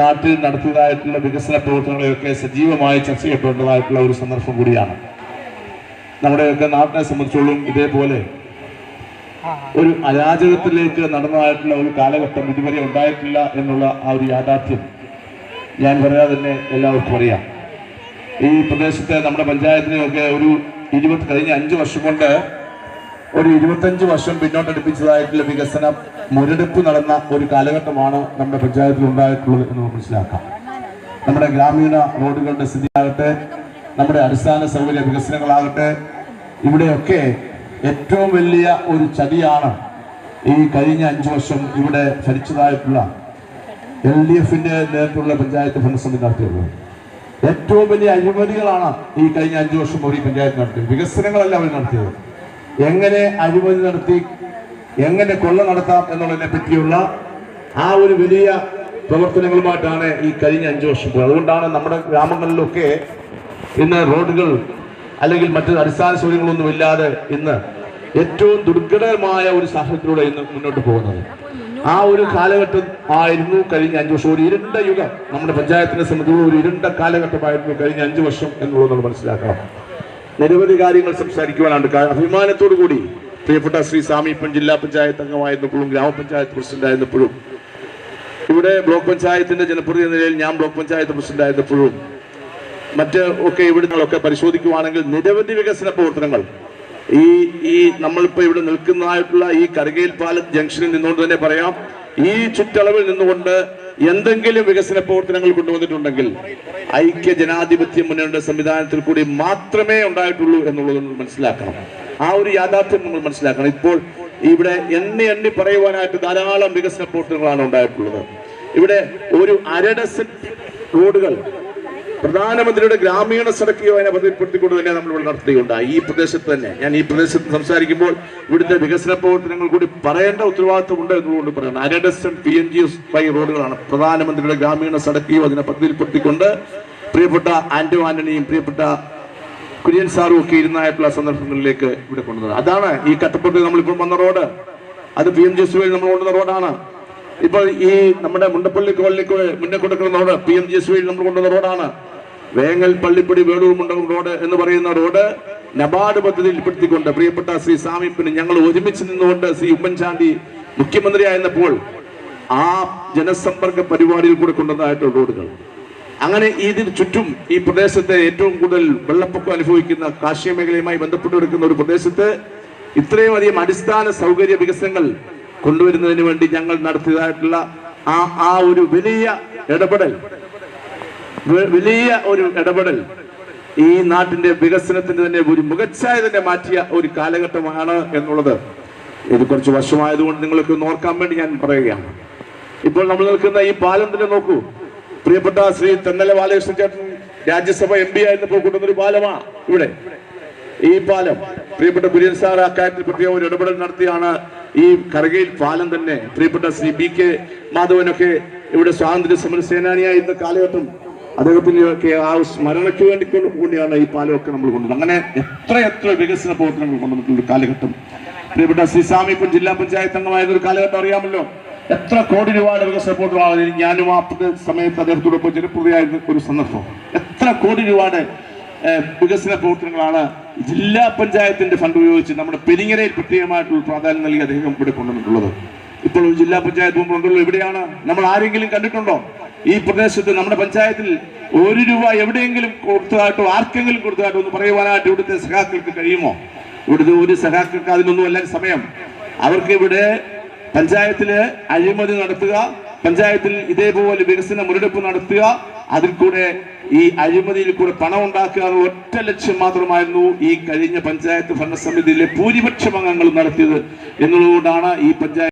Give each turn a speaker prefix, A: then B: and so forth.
A: നാട്ടിൽ നടത്തിയതായിട്ടുള്ള വികസന പ്രവർത്തനങ്ങളെയൊക്കെ സജീവമായി ചർച്ച ചെയ്യപ്പെടേണ്ടതായിട്ടുള്ള ഒരു സന്ദർഭം കൂടിയാണ്. നമ്മുടെയൊക്കെ നാട്ടിനെ സംബന്ധിച്ചോളം ഇതേപോലെ ഒരു അരാജകത്തിലേക്ക് നടന്നതായിട്ടുള്ള ഒരു കാലഘട്ടം ഇതുവരെ ഉണ്ടായിട്ടില്ല എന്നുള്ള ആ ഒരു യാഥാർത്ഥ്യം ഞാൻ പറയാതെ തന്നെ എല്ലാവർക്കും അറിയാം. ഈ പ്രദേശത്തെ നമ്മുടെ പഞ്ചായത്തിനെയൊക്കെ ഒരു ഇരുപത് കഴിഞ്ഞ അഞ്ച് വർഷം കൊണ്ട് ഒരു ഇരുപത്തഞ്ച് വർഷം പിന്നോട്ടടുപ്പിച്ചതായിട്ടുള്ള വികസനം മുരടിപ്പ് നടന്ന ഒരു കാലഘട്ടമാണ് നമ്മുടെ പഞ്ചായത്തിൽ ഉണ്ടായിട്ടുള്ളത് എന്ന് മനസ്സിലാക്കാം. നമ്മുടെ ഗ്രാമീണ റോഡുകളുടെ സ്ഥിതിയാകട്ടെ നമ്മുടെ അടിസ്ഥാന സൗകര്യ വികസനങ്ങളാകട്ടെ ഇവിടെയൊക്കെ ഏറ്റവും വലിയ ഒരു ചതിയാണ് ഈ കഴിഞ്ഞ അഞ്ചു വർഷം ഇവിടെ ഭരിച്ചതായിട്ടുള്ള എൽ ഡി എഫിന്റെ നേതൃത്വമുള്ള പഞ്ചായത്ത് ഭരണസമിതി നടത്തിയത് ഏറ്റവും വലിയ അഴിമതികളാണ് ഈ കഴിഞ്ഞ അഞ്ചു വർഷം ഒരു പഞ്ചായത്ത് നടത്തിയത്. വികസനങ്ങളല്ല അവർ നടത്തിയത്. എങ്ങനെ അഴിമതി നടത്തി എങ്ങനെ കൊള്ള നടത്താം എന്നുള്ളതിനെ പറ്റിയുള്ള ആ ഒരു വലിയ പ്രവർത്തനങ്ങളുമായിട്ടാണ് ഈ കഴിഞ്ഞ അഞ്ചു വർഷം പോയത്. അതുകൊണ്ടാണ് നമ്മുടെ ഗ്രാമങ്ങളിലൊക്കെ ഇന്ന് റോഡുകൾ അല്ലെങ്കിൽ മറ്റു അടിസ്ഥാന സൗകര്യങ്ങളൊന്നും ഇല്ലാതെ ഇന്ന് ഏറ്റവും ദുർഘടമായ ഒരു സാഹചര്യത്തിലൂടെ ഇന്ന് മുന്നോട്ട് പോകുന്നത്. ആ ഒരു കാലഘട്ടം ആയിരുന്നു കഴിഞ്ഞ അഞ്ചു വർഷം. ഒരു ഇരുണ്ട യുഗം. നമ്മുടെ പഞ്ചായത്തിനെ സംബന്ധിച്ചുള്ള ഒരു ഇരുണ്ട കാലഘട്ടമായിരുന്നു കഴിഞ്ഞ അഞ്ചു വർഷം എന്നുള്ളത് നമ്മൾ മനസ്സിലാക്കണം. നിരവധി കാര്യങ്ങൾ സംസാരിക്കുവാനാണ് അഭിമാനത്തോടു കൂടി പ്രിയപ്പെട്ട ശ്രീ സാമീപ്പൻ ജില്ലാ പഞ്ചായത്ത് അംഗമായിരുന്നപ്പോഴും ഗ്രാമപഞ്ചായത്ത് പ്രസിഡന്റ് ആയിരുന്നപ്പോഴും ഇവിടെ ബ്ലോക്ക് പഞ്ചായത്തിന്റെ ജനപ്രതി നിലയിൽ ഞാൻ ബ്ലോക്ക് പഞ്ചായത്ത് പ്രസിഡന്റ് ആയിരുന്നപ്പോഴും മറ്റ് ഒക്കെ ഇവിടുന്നൊക്കെ പരിശോധിക്കുവാണെങ്കിൽ നിരവധി വികസന പ്രവർത്തനങ്ങൾ ഈ ഈ നമ്മളിപ്പോ ഇവിടെ നിൽക്കുന്നതായിട്ടുള്ള ഈ കരകയിൽ പാലം ജംഗ്ഷനിൽ നിന്നുകൊണ്ട് തന്നെ പറയാം ഈ ചുറ്റളവിൽ നിന്നുകൊണ്ട് എന്തെങ്കിലും വികസന പ്രവർത്തനങ്ങൾ കൊണ്ടുവന്നിട്ടുണ്ടെങ്കിൽ ഐക്യ ജനാധിപത്യ മുന്നണിയുടെ സംവിധാനത്തിൽ കൂടി മാത്രമേ ഉണ്ടായിട്ടുള്ളൂ എന്നുള്ളത് മനസ്സിലാക്കണം. ആ ഒരു യാഥാർത്ഥ്യം നമ്മൾ മനസ്സിലാക്കണം. ഇപ്പോൾ ഇവിടെ എണ്ണി എണ്ണി പറയുവാനായിട്ട് ധാരാളം വികസന പ്രവർത്തനങ്ങളാണ് ഉണ്ടായിട്ടുള്ളത്. ഇവിടെ ഒരു അരഡസൻ റോഡുകൾ പ്രധാനമന്ത്രിയുടെ ഗ്രാമീണ സടക്ക് യോജന പദ്ധതിപ്പെടുത്തിക്കൊണ്ട് തന്നെ നമ്മൾ ഇവിടെ നടത്തുകയുണ്ടായി. ഈ പ്രദേശത്ത് തന്നെ ഞാൻ ഈ പ്രദേശത്ത് സംസാരിക്കുമ്പോൾ ഇവിടുത്തെ വികസന പ്രവർത്തനങ്ങൾ കൂടി പറയേണ്ട ഉത്തരവാദിത്വം ഉണ്ട് എന്നുകൊണ്ട് പറയണം. അരഡസൺ പി എൻ ജി വൈ റോഡുകളാണ് പ്രധാനമന്ത്രിയുടെ ഗ്രാമീണ സടക്ക് യോജന പദ്ധതിപ്പെടുത്തിക്കൊണ്ട് പ്രിയപ്പെട്ട ആന്റോ ആന്റണിയും പ്രിയപ്പെട്ട കുര്യൻ സാറും ഒക്കെ ഇരുന്നായിട്ടുള്ള സന്ദർഭങ്ങളിലേക്ക് ഇവിടെ കൊണ്ടുവന്നത്. അതാണ് ഈ കട്ടപ്പുറത്ത് നമ്മളിപ്പോൾ വന്ന റോഡ്. അത് പി എം ജി എസ് വഴി നമ്മൾ കൊണ്ടുവന്ന റോഡാണ്. ഇപ്പോൾ ഈ നമ്മുടെ മുണ്ടപ്പള്ളി കോളനിക്ക് മുന്നേ കൊടുക്കുന്ന road P M G S വഴി നമ്മൾ കൊണ്ടുവന്ന റോഡാണ്. വേങ്ങൽ പള്ളിപ്പടി വേളൂർ മുണ്ടകം റോഡ് എന്ന് പറയുന്ന റോഡ് നബാർഡ് പദ്ധതിയിൽപ്പെടുത്തിക്കൊണ്ട് പ്രിയപ്പെട്ട ശ്രീ സാമീപ്പിന് ഞങ്ങൾ ഒരുമിച്ച് നിന്നുകൊണ്ട് ശ്രീ ഉമ്മൻചാണ്ടി മുഖ്യമന്ത്രിയായിരുന്നപ്പോൾ ആ ജനസമ്പർക്ക പരിപാടിയിൽ കൂടെ കൊണ്ടുവന്നതായിട്ടുള്ള റോഡുകൾ. അങ്ങനെ ഇതിന് ചുറ്റും ഈ പ്രദേശത്തെ ഏറ്റവും കൂടുതൽ വെള്ളപ്പൊക്കം അനുഭവിക്കുന്ന കാർഷിക മേഖലയുമായി ബന്ധപ്പെട്ട് കിടക്കുന്ന ഒരു പ്രദേശത്ത് ഇത്രയും അധികം അടിസ്ഥാന സൗകര്യ വികസനങ്ങൾ കൊണ്ടുവരുന്നതിന് വേണ്ടി ഞങ്ങൾ നടത്തിയതായിട്ടുള്ള ആ ആ ഒരു വലിയ ഇടപെടൽ വലിയ ഒരു ഇടപെടൽ. ഈ നാട്ടിന്റെ വികസനത്തിന്റെ തന്നെ ഒരു മുഖച്ഛായ തന്നെ മാറ്റിയ ഒരു കാലഘട്ടമാണ് എന്നുള്ളത്. ഇത് കുറച്ച് വർഷമായതുകൊണ്ട് നിങ്ങൾക്ക് നോർക്കാൻ വേണ്ടി ഞാൻ പറയുകയാണ്. ഇപ്പോൾ നമ്മൾ നിൽക്കുന്ന ഈ പാലം തന്നെ നോക്കൂ. പ്രിയപ്പെട്ട ശ്രീ തെന്നല ബാലകൃഷ്ണൻ ചേട്ടൻ രാജ്യസഭ എം പി ആയിരുന്നപ്പോൾ കൊണ്ടുവന്നൊരു പാലമാ ഇവിടെ. ഈ പാലം. പ്രിയപ്പെട്ട കുര്യൻ സാർ അക്കാര്യത്തിൽ പ്രത്യേക ഒരു ഇടപെടൽ നടത്തിയാണ്. ഈ കറുകയിൽ പാലം തന്നെ. പ്രിയപ്പെട്ട ശ്രീ ബി കെ മാധവനൊക്കെ ഇവിടെ സ്വാതന്ത്ര്യ സമര സേനാനിയായിരുന്ന കാലഘട്ടം അദ്ദേഹത്തിന്റെ ഒക്കെ ആ സ്മരണയ്ക്ക് വേണ്ടി കൂടിയാണ് ഈ പാലമൊക്കെ നമ്മൾ കൊണ്ടുവന്നത്. അങ്ങനെ എത്ര എത്ര വികസന പ്രവർത്തനങ്ങൾ കൊണ്ടുവന്നിട്ടുള്ള കാലഘട്ടം. സ്വാമി ഇപ്പം ജില്ലാ പഞ്ചായത്ത് അംഗമായത് ഒരു കാലഘട്ടം അറിയാമല്ലോ. എത്ര കോടി രൂപയുടെ വികസന പ്രവർത്തനമാണ് ഞാനും ആ സമയത്ത് അദ്ദേഹത്തോടൊപ്പം ജനപ്രതിയായിരുന്ന ഒരു സന്ദർഭം. എത്ര കോടി രൂപയുടെ വികസന പ്രവർത്തനങ്ങളാണ് ജില്ലാ പഞ്ചായത്തിന്റെ ഫണ്ട് ഉപയോഗിച്ച് നമ്മുടെ പെരിങ്ങരയിൽ പ്രത്യേകമായിട്ടുള്ള പ്രാധാന്യം നൽകി അദ്ദേഹം ഇവിടെ കൊണ്ടുവന്നിട്ടുള്ളത്. ഇപ്പോൾ ജില്ലാ പഞ്ചായത്ത് മുമ്പ് ഉണ്ടല്ലോ ഇവിടെയാണ് നമ്മൾ ആരെങ്കിലും കണ്ടിട്ടുണ്ടോ? ഈ പ്രദേശത്ത് നമ്മുടെ പഞ്ചായത്തിൽ ഒരു രൂപ എവിടെയെങ്കിലും കൊടുത്തതായിട്ടോ ആർക്കെങ്കിലും കൊടുത്തതായിട്ടോ ഒന്ന് പറയുവാനായിട്ട് ഇവിടുത്തെ സഹാക്കൾക്ക് കഴിയുമോ? ഇവിടുത്തെ ഒരു സഹാക്കൾക്ക് അതിനൊന്നും അല്ല സമയം. അവർക്ക് ഇവിടെ പഞ്ചായത്തിൽ അഴിമതി നടത്തുക പഞ്ചായത്തിൽ ഇതേപോലെ വികസന മുരടിപ്പ് നടത്തുക അതിൽ കൂടെ ഈ അഴിമതിയിൽ കൂടെ പണം ഉണ്ടാക്കുക എന്ന ഒറ്റ ലക്ഷ്യം മാത്രമായിരുന്നു ഈ കഴിഞ്ഞ പഞ്ചായത്ത് ഭരണസമിതിയിലെ ഭൂരിപക്ഷം അംഗങ്ങളും നടത്തിയത്. എന്നുള്ളതുകൊണ്ടാണ് ഈ പഞ്ചായത്ത്